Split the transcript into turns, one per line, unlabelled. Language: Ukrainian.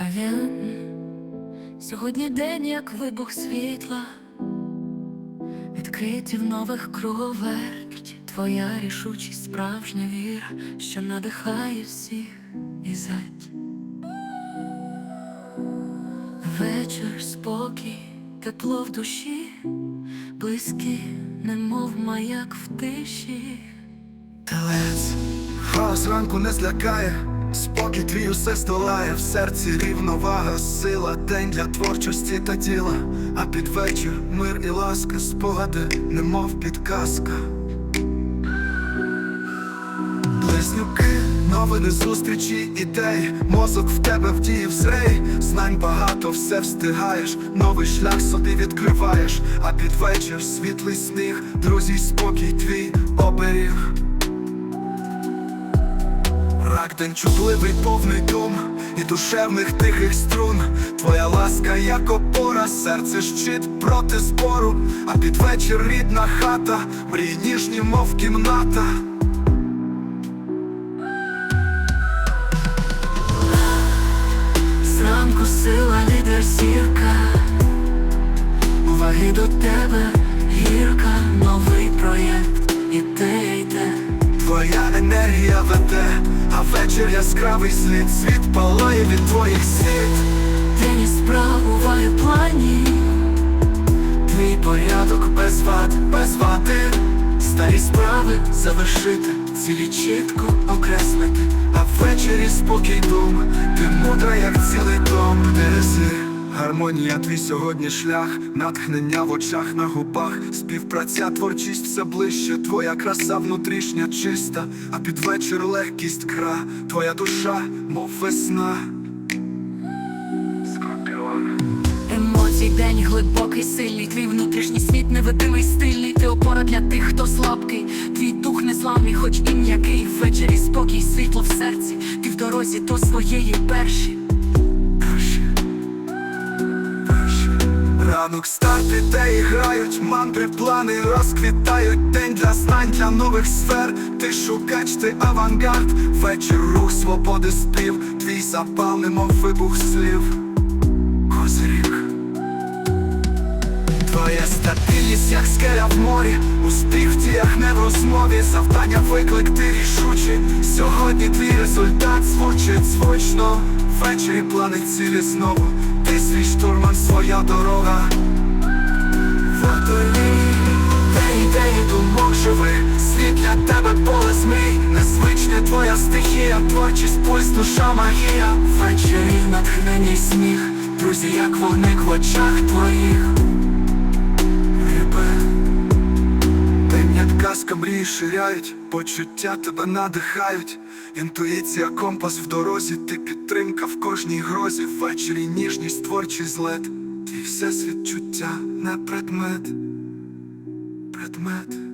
А він. Сьогодні день, як вибух світла, відкриті в нових круговерть, твоя рішучість, справжня віра, що надихає всіх і зать. Вечір, спокій, тепло в душі, близькі, немов маяк в тиші.
Телець, хаос ранку не злякає, спокій твій усе столає, в серці рівновага, сила, день для творчості та діла, а під вечір мир і ласка, спогади, немов підказка. Близнюки, новини, зустрічі, ідеї, мозок в тебе вдіяв зрей, знань багато, все встигаєш, новий шлях собі відкриваєш, а під вечір світлий сніг, друзі, спокій твій оберіг. Рак чутливий, повний дум і душевних тихих струн. Твоя ласка, як опора, серце щит проти спору, а під вечір рідна хата, мрій ніжні, мов кімната.
Зранку сила лідер зірка, уваги до тебе гірка,
вечір яскравий слід, світ палає від твоїх світ.
День і справ буває плані,
Твій порядок без вад, без вади.
старі справи завершити, цілі чітко окреслити.
А ввечері спокій дум, ти мудра, як цілий дом, Неси гармонія, твій сьогодні шлях, натхнення в очах на губах, співпраця, творчість все ближче, твоя краса внутрішня чиста, а під вечір легкість кра, твоя душа, мов весна.
Емоцій, день глибокий, сильний, твій внутрішній світ невидимий, стильний, ти опора для тих, хто слабкий, твій дух незламний, хоч і м'який, ввечері спокій, світло в серці, ти в дорозі до своєї. Перші,
Ранок. Старт ідеї грають, мандри, плани розквітають. День для знань, для нових сфер. Ти шукач, ти авангард. Вечір рух свободи спів. Твій запал, немов вибух слів. Козиріг Твоя стабільність, як скеля в морі. Успіх в діях, не в розмові. Завдання виклик, ти рішучий Сьогодні твій результат звучить звучно Ввечері плани цілі знову Свій штурман, своя дорога Водолій, де ідеї думок живи, Світ для тебе поле змій незвичне твоя стихія Творчість, пульс, душа, магія Ввечері натхнені сміх Друзі, як вогник в очах твоїх казка почуття тебе надихають, інтуїція, компас в дорозі, ти підтримка в кожній грозі, ввечері ніжність, творчий злет, твій всесвіт чуття, не предмет, предмет.